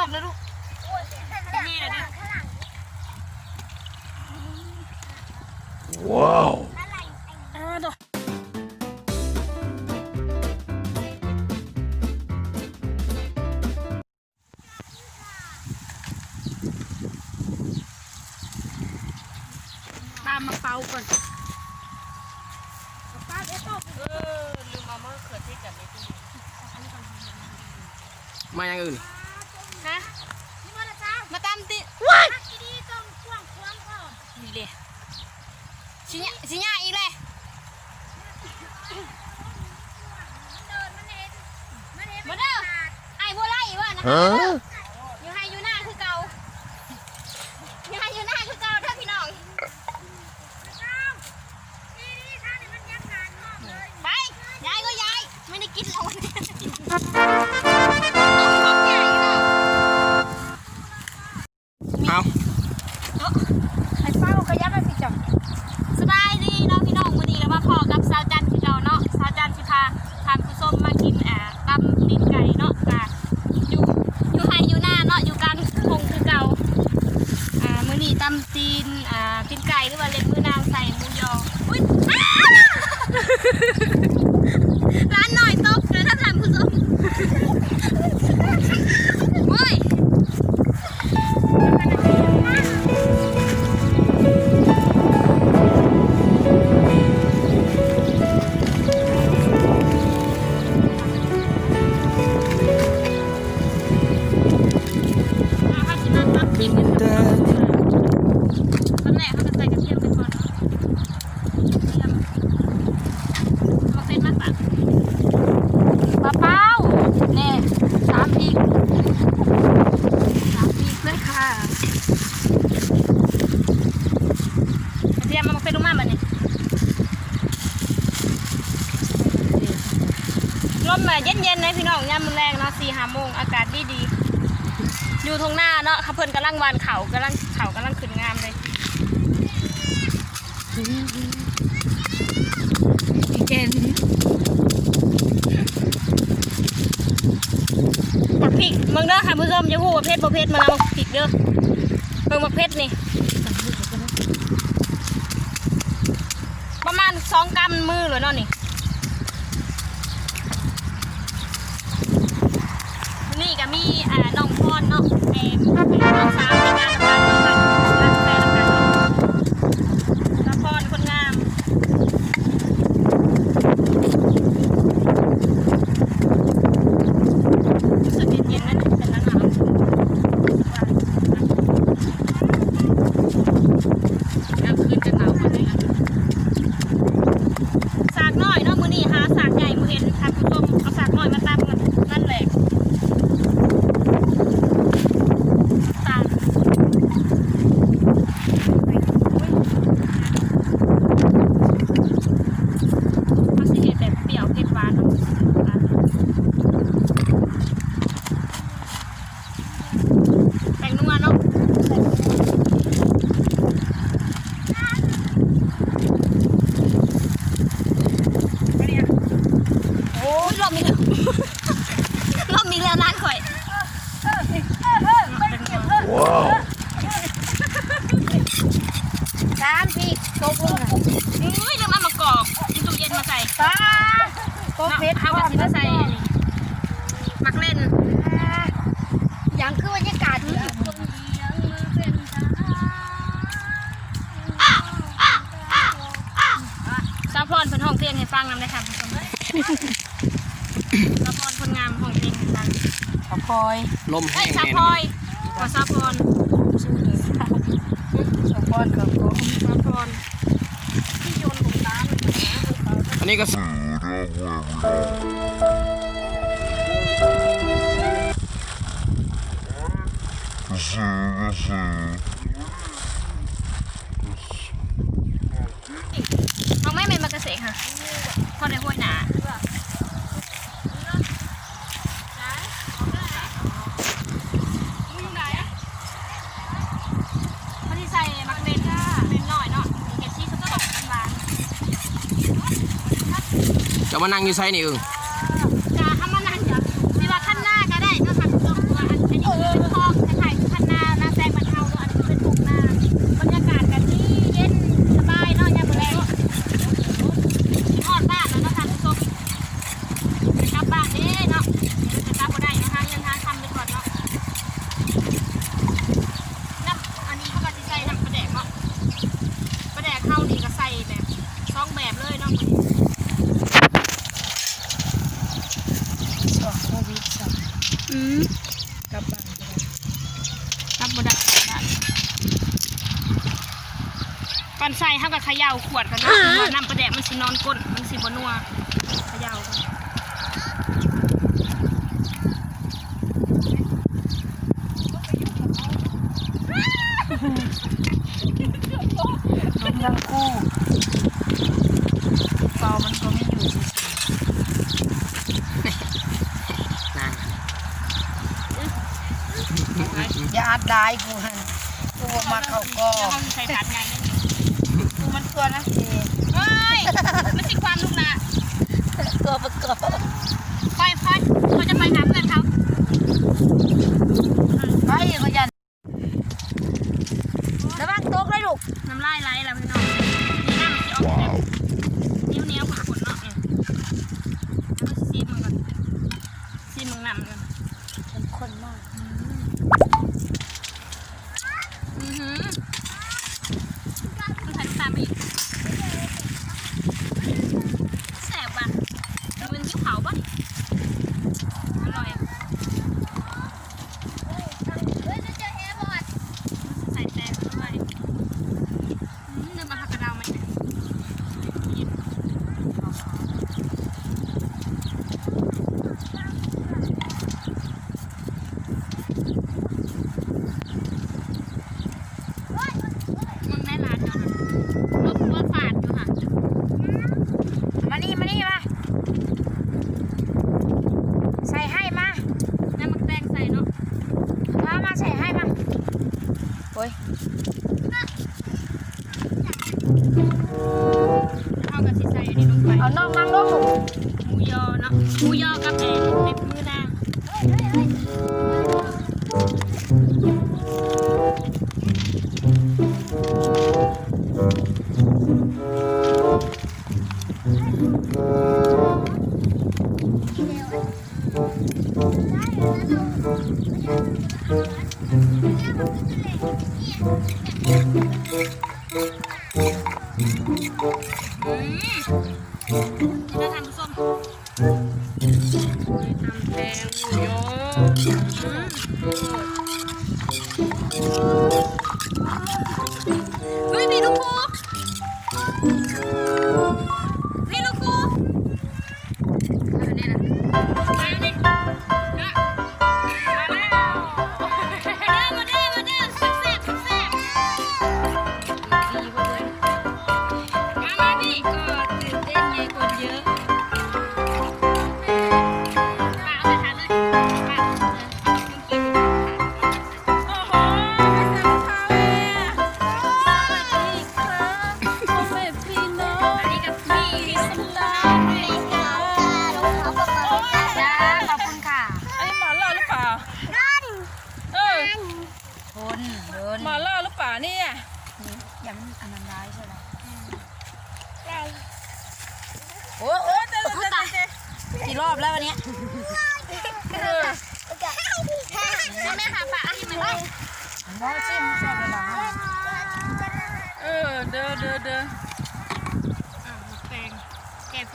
ตกเลยลูกนี่เลยนะ Wow. เออดอกตามมาเป่าก่อนป้าเดี๋ยวตกเออลืมเอามะเขือเทศกับเมตี้มาอย่างอื่น ฮะนี่มาละจ้ามาตามติวัดดีๆต้องกว้างควางก่อนนี่เลยสิญญาสิญญาอีกเลยมันเดินมันเห็นมันเห็นมาเด้อไอ้บัวไล่ว่านะ เย็นๆนะพี่น้องยามมื้อแรงเนาะสี่ห้าโมงอากาศดีดีอยู่ทงหน้าเนาะเขาเพิ่นกำลังวานเขากำลังเขากำลังขึ้นงามเลยเจนปักพริกมึงเด้อค่ะผู้ชมอย่าพูดว่าเพชรบ่เพชรมึงเอาพริกเด้อเบิ่งบักเพชรนี่ประมาณสองกำมือเลยเนาะนี่ก็มีอ่าน้ อนเนาะเอมน้องสาวในงานทำงานเนาะค่ะร้านกาแฟทำงานเนาะน้องพรคนงามรู้สึกเย็นๆนั่นเป็นหนาวกลางคืนจะหนาวกว่านี้นะ สากน้อยเนาะมือนี่หาสากใหญ่มือเห็นค่ะผู้ชมเอาสากน้อยมาตำกันนั่นแหละสากมันสิเห็ดแบบเปรี้ยวเผ็ดหวานเนาะแป้งนัวเนาะโอ้ยรอบมีแล้ว รอบมีแล้วร้านข่อย Wow. สามพี่โตกลง อุ้ยลืมเอามากรอกที่ตู้เย็นมาใส่ ตา โตเพชรเอากระสิมาใส่มักเล่นอย่างคือบรรยากาศดีซาพรเพิ่นห้องเพลงให้ฟังนำได้ค่ะผู้ชมซาพรคนงามห้องเพลงให้ฟังขอคอยลมแห้งซาแน่พอยกว่าซาพรขอคอยกับผมซาพรที่โยนหลุมน้ำอันนี้ก็ สเอาไม่เป็นมากระเสกค่ะพอได้ห้วยหนาเขาที่ใส่มักเล่นเล่นหน่อยเนาะเก็บที่สต๊อกกันบาน จะมานั่งอยู่ไซนี่อึ่งจะทำมันนั่นจ้ะสิว่าขั้นหน้าก็ได้เองนี้คือพอ ก่อน ใส่เท่ากับเขย่าขวดกันเนาะเพราะว่าน้ำปลาแดกมันสินอนก้นมันสิบนัวเขย่ากันล้มทั้งคู่เปามันก็ไม่อยู่เฉยนางๆอย่าอัดได้กูหันกูบอกมาเขาก็แล้วเขาสิใส่ถาดไงเนี่ยกูมัน ตัวนะเจเฮ้ยมันสิความลูกละตัวประกอบค่อยค่อยเขาจะไปหาเพื่อนเขาไปก็ยันระวังตกเลยลูกน้ำลายไหลแล้วพี่น้องนี่น้ำมันจะออกแบบนิ้วเนี้ยวๆขุ่นๆเนาะเนี่ยแล้วก็ซีมันก่อนซีมันน้ำก่อน เป็นคนมาก อือหือต้องใส่น้ำตาลไปอีกแสบว่ะดูเป็นที่เผาป่ะอร่อยอะใส่แตงด้วยอืมเดินมาหักกระเดาไหมเนี่ยมึงได้ร้านเนาะรถรถฝาดอยู่ค่ะ มานี่มานี่มาใส่ให้มา น้ำมันแตงใส่เนาะ มามาใส่ให้มาโอ้ย เอากับสิใส่อันนี้ลงไป เอาน้องนั่งลงลูก หมูยอเนาะ หมูยอกับแอนเล็บมือนางอืมนี่น่าทานผู้ส้ม แมงหมูยอเฮ้ยมีลูกครูพี่ลูกครูอันนี้นะ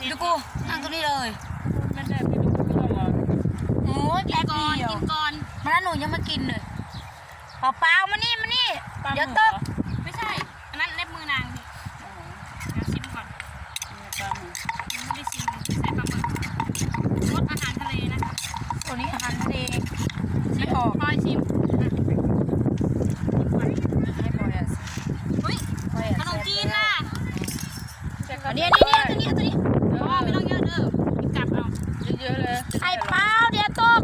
ดูรกูนั่งตรงนี้เลยไม่ได้พี่ดูพี่ต้องมาโอ้ยกิแป๊นบก่อนเดียวกินก่อนมาแล้วหนูยังมากินเลยเปล่าเปล่าๆมานี่มานี่ปลาหเดี๋ยวมึกตเหรกอไม่ใช่ อันนั้นเล็บมือนางพี่เดี๋ยวชิมก่อนปลาหมึกยังไม่ได้ชิมใส่ปลาหมึกรสอาหารทะเลนะตัวนี้อาหารทะเลชิมพลอยชิมอะชิมก่อนให้พอแล้วสิเฮ้ยพอแล้วขนมจีนล่ะใส่อัข้าวนนี้เหนีอัยนวนี้อันนี้อันนี้เพราะว่า ไม่ต้องเยอะเด้อกินกลับเอาเยอะๆเลยไข่เปล่าเดี๋ยวตก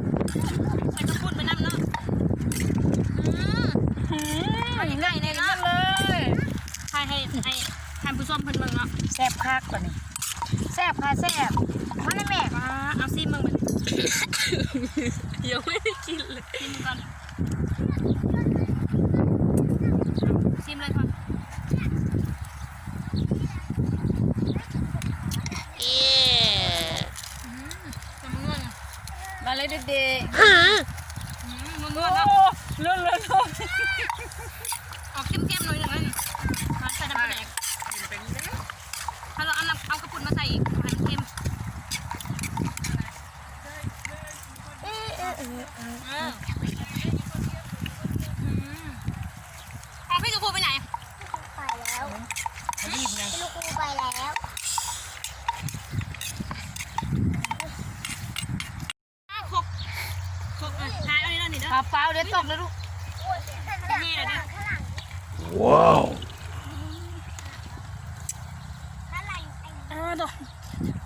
ใส่กระปุกไปน้ำเนาะอืมหืมเอาอย่างไรเนี่ยเนาะเลยให้ให้ให้ท่านผู้ชมเพิ่นเบิ่งเนาะแซ่บคักกว่านี้แซ่บค่ะแซ่บมาเลยแม่อ่าเอาซิมเบิ่งมันยังไม่ได้กินเลยซิมก่อนซิมเลยค่ะอืมจะมึง เงินมาเลยเด็กอืมมึงๆเงิโอ้นเนาะเลื่อนเลื่อนออกเข้มๆหน่อยหนึ่งเลยมาใส่น้ำแดงถ้าเราเอาน้ำเอากระปุกมาใส่อีกให้มันเข้มเอออืมของพี่กระปุกไปไหน ไปแล้ว ตกเลยลูกนี่เลยดิว้าวเออดอก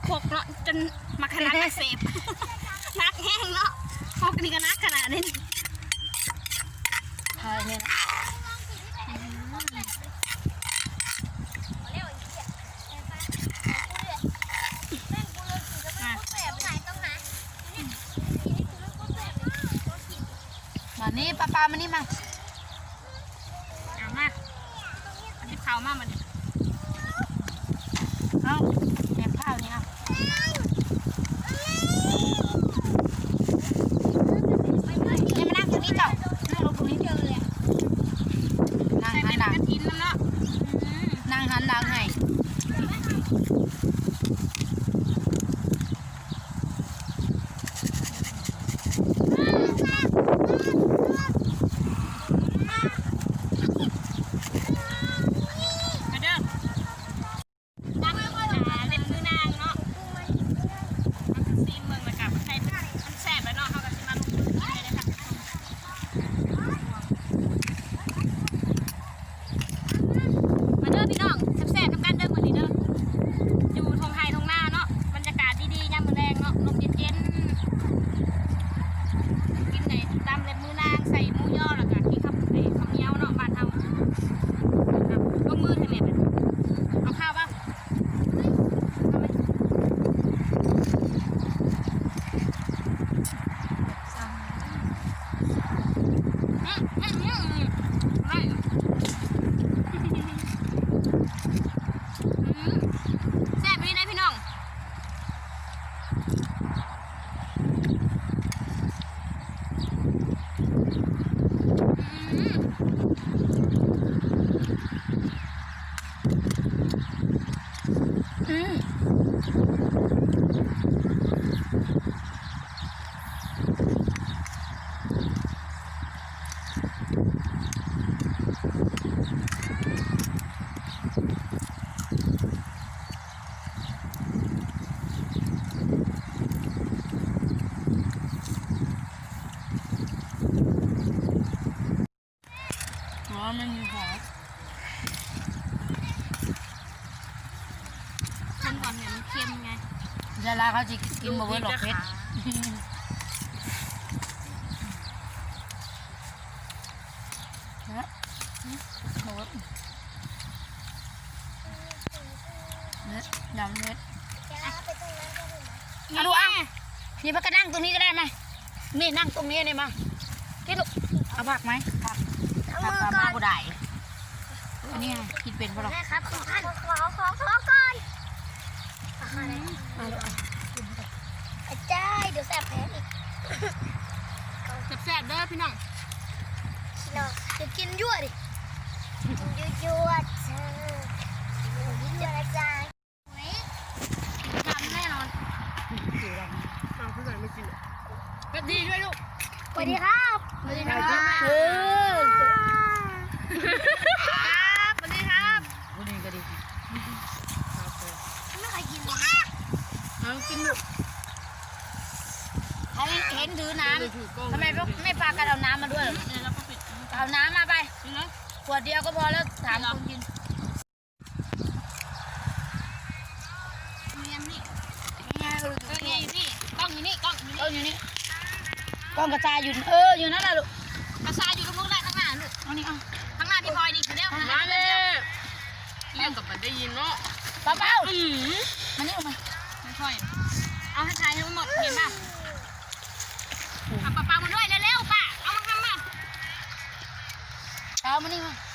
โคกเนาะจนมาขนาดนักเสพ นักแห้งเนาะโคกนี่ก็นักขนาดนี้ ใช่เนี่ยนะ อะ มา นี่ปลาปลามานี่มาเอามาเอาที่เผามามันเอาแอบข้าวนี่เอาเนี่ยมานั่งตรงนี้เจ้านั่งลงตรงนี้เจอเลยนั่งใส่หัเป็นนหลังกระถินแล้วเนาะอืมนั่งหันหลังให้ มาเด้อตั้งหาเล่นมือนางเนาะมันคือซีนเมืองแล้วกับใส่มันแซ่บแล้วเนาะเขาก็สิมาลงมือกินเลยนะคะ มาเด้อพี่น้องแซ่บๆน้ำกันเด้อมื้อนี้เด้ออยู่ทงไฮทงหน้าเนาะบรรยากาศดีๆยามมื้อแรงเนาะลมเย็นๆกินไหนตามเล็บมือนางใส่หมูย่อแล้วก็กินข้าวไอ้ข้าวเหนียวเนาะบ้านเฮา ลงมือทำไมเป็นเอาข้าวป่ะเอาไหมอืมอืมอืมอืมได้เหรออืมแซ่บไปดีนะพี่น้อง อืม อืม อ๋อมันมีหอม คนก่อนเนี่ยมันเค็มไง เวลาเขาจะกินบะเบิร์หลอกเพชรนะบะเบิร์เนี่ยยำเพชรเอาดูอะนี่พักก็นั่งตรงนี้ก็ได้ไหมนี่นั่งตรงนี้นี่มาที่ลูกเอาผักไหมผักผักปลามาบุได้อันนี้ไงกินเป็นปะหรอแม่ครับขอขอขอขอขอก่อนอาจา รย์เดี๋ยวแสบแผลอีกแซ่บๆเด้อพี่น้องชิโนเดี๋ยวกินยั่วดิกินยั่วยั่วเธอกินยั่วอาจารย์ทำแน่นอนเอาผู้ใหญ่ไม่กินก็ดีด้วยลูกสวัสดีครับ สวัสดีครับ เออ ครับสวัสดีครับ บุรีก็ดี ไม่เคยกินเลย เอากินลูก เขาเห็นถือน้เลยถือกล้องำทำไมพวกไม่พากันเอาน้ำมาด้วยเหรอเดี๋ยวเราก็ปิดเอาน้ำมาไปนี่เลยขวดเดียวก็พอแล้วถามคนกินเมียนนี่ง่ายๆก็เออนี่นี่กล้องอยู่นี่กล้องอยู่ต้นี่นอยู่นี่กล้องกระจายอยู่เอออยู่นั่นแหละลูกกระซายอยู่ตรงนู้นได้ข้างหน้าลูกเอานี่เอาข้างหน้าพี่พลอยนี่คือเดียวมาเลยเรียกกับมันได้ยินเนาะป้าเป้าอืมมานี่ออกมา ไม่ค่อยเอาให้ทายทั้งหมดเห็นป่ะเอาปลาปลามาด้วยเร็วๆป่ะเอามาทำมา เอา มานี่มาเอา